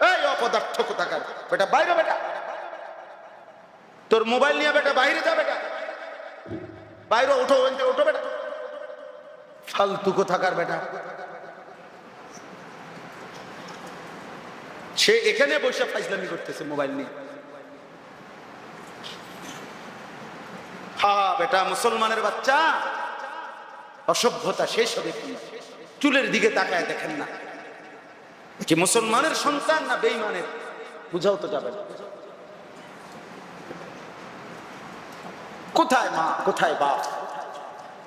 এই অপদার্থ কোথাকার বেটা, বাইরে বেটা। তোর মোবাইল নিয়ে বেটা, বাইরে যা বেটা। বাইরে বেটা। ফালতু কোথাকার বেটা। সে এখানে বসে ফাইজলামি করতেছে মোবাইল নিয়ে। হা, বেটা, মুসলমানের বাচ্চা। অসভ্যতা শেষ হবে চুলের দিকে তাকায় দেখেন না। কি মুসলমানের সন্তান না বেইমানের বুঝাও তো যাবে। কোথায় মা, কোথায় বাপ?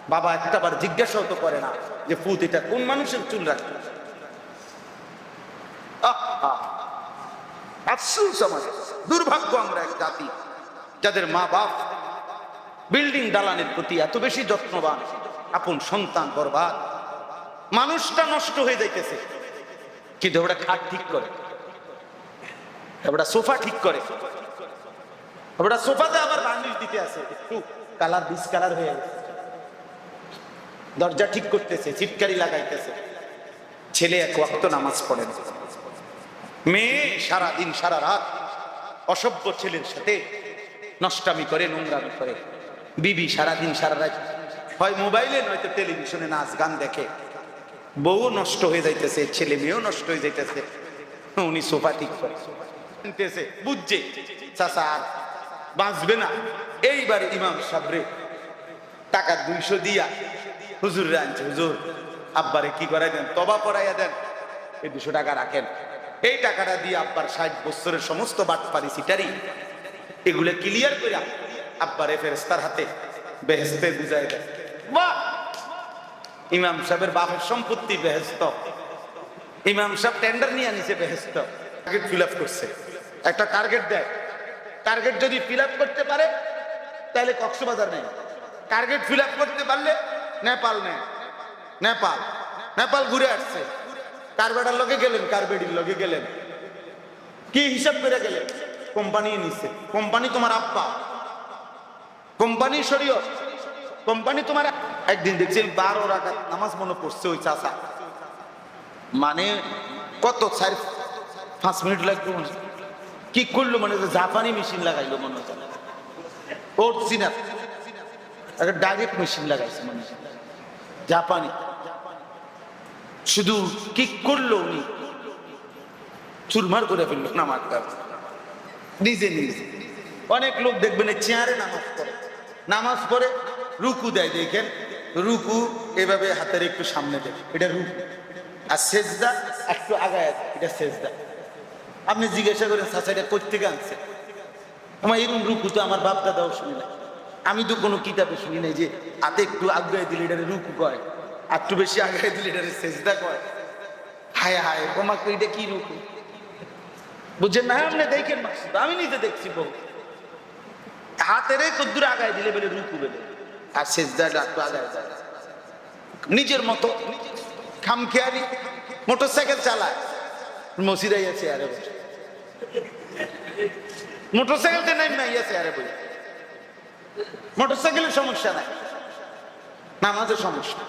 বাবা একটাবার জিজ্ঞাসাও তো করে না যে ফুত এটা কোন মানুষের চুল রাখবে! আফসোস আমাদের। দুর্ভাগ্য আমরা এক জাতি, যাদের মা বাপ বিল্ডিং দালানের প্রতি এত বেশি যত্নবান, আপন সন্তান বরবাদ। মানুষটা নষ্ট হয়ে যাইতেছে। কিন্তু ওটা খাট ঠিক করে। ওটা সোফা ঠিক করে। ওটা সোফাতে আবার বার্নিশ দিতে আছে। একটু কালার ডিস কালার হয়ে গেছে। দরজা ঠিক করতেছে চিটকারি লাগাইতেছে। ছেলে এক ওয়াক্ত নামাজ পড়ে না। মেয়ে সারা দিন সারা রাত অসভ্য ছেলের সাথে নষ্টামি করে, নোংরামি করে। বিবি সারা দিন সারা রাত হয় মোবাইলে, নয়তো টেলিভিশনে নাচ, গান দেখে। বউ নষ্ট হয়ে যাইতেছে, ছেলে মেয়েও নষ্ট হয়ে যাইতেছে। উনি সোফা ঠিক করে। বুঝছে আর বাঁচবে না। এইবার ইমাম সাবরে টাকা দুইশো দিয়া হুজুর আনছে, হুজুর, আব্বারে কি করাই দেন? তবা পড়াইয়া দেন। এই দুশো টাকা রাখেন। এই টাকাটা দিয়ে আব্বার ষাট বছরের সমস্ত বাটপারি সিটারি, এগুলো ক্লিয়ার করিয়া আব্বারে ফেরেস্তার হাতে বেহেস্তে বুঝাই দেয় বাহ! ইমাম সাহেবের বাপের সম্পত্তি বেহেস্ত ইমাম সাহেব টেন্ডার নিয়ে আনিছে বেহেস্ত টার্গেট ফিল আপ করছে। একটা টার্গেট দেয়। টার্গেট যদি ফিল আপ করতে পারে, তাহলে কক্সবাজার নেই। টার্গেট ফিল আপ করতে পারলে নেপাল নেয় নেপাল। নেপাল ঘুরে আসছে। কারবেডার লগে গেলেন কারবেডির লগে গেলেন। কি হিসাব করে গেলেন? কোম্পানি নিচ্ছে কোম্পানি তোমার আব্বা। কোম্পানি শরীয় কোম্পানি তোমার একদিন দেখছি বারো রাখাত নামাজ মনে পড়ছে ওই চাষা মানে কত চার, পাঁচ মিনিট লাগবে কি করল মানে জাপানি মেশিন লাগাইলো মনে হচ্ছে সিনার একটা ডাইরেক্ট মেশিন লাগাইছে মনে জাপানি। শুধু কি করল উনি? চুরমার করে ফেলল নামাজটা নিজে নিজে। অনেক লোক দেখবেন চেয়ারে নামাজ পড়ে। নামাজ পড়ে, রুকু দেয় দেখেন। রুকু, এভাবে হাতের একটু সামনে দেয় এটা রুকু। আর সেজদা, একটু আগায় এটা সেজদা। আপনি জিজ্ঞাসা করেন, চাচা, এটা কোথেকে আনছে আমার এরকম রুকু তো আমার বাপ দাদাও শুনি না আমি তো কোনো কিতাবে শুনি নাই যে, হাতে একটু আগায় দিলে এটারে রুকু কয়, আর একটু বেশি আগায় দিলে এটারে সেজদা কয়। হায় হায় তোমাকে এটা কি রুকু? বুঝছেন না? আপনি দেখেন আমি নিজে দেখছি বহু। হাতেরে কদ্দুর আগায় দিলে বেলে রুকু বেলে। আর একটু নিজের মতো খামখেয়ালি মোটর সাইকেল চালায়। মসিরাই আছে আরে বসে মোটর নাই নাই আছে আরে মোটর সাইকেলের সমস্যা নাই। নামাজের সমস্যা।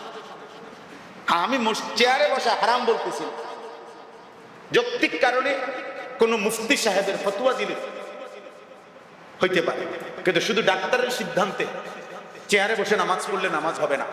আমি চেয়ারে বসে হারাম বলতেছি। যৌক্তিক কারণে কোনো মুফতি সাহেবের ফতুয়া দিলে হইতে পারে। কিন্তু শুধু ডাক্তারের সিদ্ধান্তে চেয়ারে বসে নামাজ পড়লে নামাজ হবে না।